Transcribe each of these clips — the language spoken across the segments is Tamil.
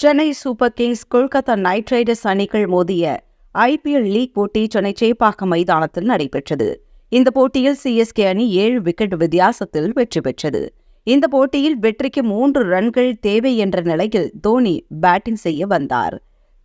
Chennai super kings Kolkata knight riders அணிகள் மோதிய ஐபிஎல் லீக் போட்டி சென்னை சேப்பாக்கம் மைதானத்தில் நடைபெற்றது. இந்த போட்டியில் சிஎஸ்கே அணி ஏழு விக்கெட் வித்தியாசத்தில் வெற்றி பெற்றது. இந்த போட்டியில் வெற்றிக்கு மூன்று ரன்கள் தேவை என்ற நிலையில் தோனி பேட்டிங் செய்ய வந்தார்.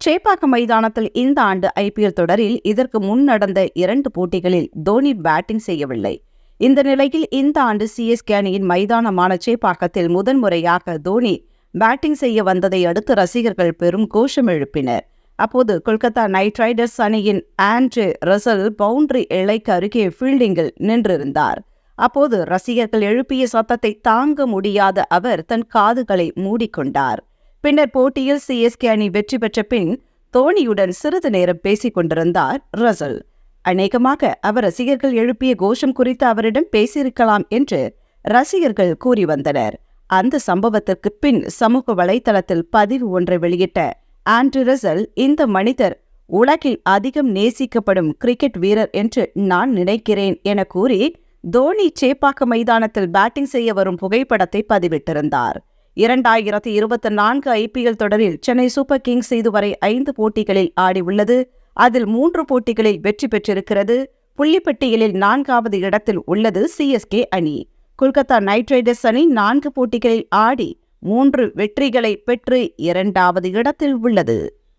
சேப்பாக்கம் மைதானத்தில் இந்த ஆண்டு ஐபிஎல் தொடரில் இதற்கு முன் நடந்த இரண்டு போட்டிகளில் தோனி பேட்டிங் செய்யவில்லை. இந்த நிலையில் இந்த ஆண்டு சிஎஸ்கே அணியின் மைதானமான சேப்பாக்கத்தில் முதன்முறையாக தோனி பேட்டிங் செய்ய வந்ததை அடுத்து ரசிகர்கள் பெரும் கோஷம் எழுப்பினர். அப்போது கொல்கத்தா நைட் ரைடர்ஸ் அணியின் ஆண்ட்ரே ரசல் பவுண்டரி எல்லைக்கு அருகே ஃபீல்டிங்கில் நின்றிருந்தார். அப்போது ரசிகர்கள் எழுப்பிய சத்தத்தை தாங்க முடியாத அவர் தன் காதுகளை மூடிக்கொண்டார். பின்னர் போட்டியில் சிஎஸ்கே அணி வெற்றி பெற்ற பின் தோனியுடன் சிறிது நேரம் பேசிக் கொண்டிருந்தார் ரசல். அநேகமாக அவர் ரசிகர்கள் எழுப்பிய கோஷம் குறித்து அவரிடம் பேசியிருக்கலாம் என்று ரசிகர்கள் கூறி வந்தனர். அந்த சம்பவத்திற்கு பின் சமூக வலைதளத்தில் பதிவு ஒன்றை வெளியிட்ட ஆண்ட்ரி ரசல் இந்த மனிதர் உலகில் அதிகம் நேசிக்கப்படும் கிரிக்கெட் வீரர் என்று நான் நினைக்கிறேன் என கூறி தோனி சேப்பாக்க மைதானத்தில் பேட்டிங் செய்ய வரும் புகைப்படத்தை பதிவிட்டிருந்தார். இரண்டாயிரத்தி இருபத்தி நான்கு ஐபிஎல் தொடரில் சென்னை சூப்பர் கிங்ஸ் இதுவரை ஐந்து போட்டிகளில் ஆடியுள்ளது. அதில் மூன்று போட்டிகளில் வெற்றி பெற்றிருக்கிறது. புள்ளிப்பட்டியலில் நான்காவது இடத்தில் உள்ளது சிஎஸ்கே அணி. கொல்கத்தா நைட் ரைடர்ஸ் அணி நான்கு போட்டிகளில் ஆடி மூன்று வெற்றிகளை பெற்று இரண்டாவது இடத்தில் உள்ளது.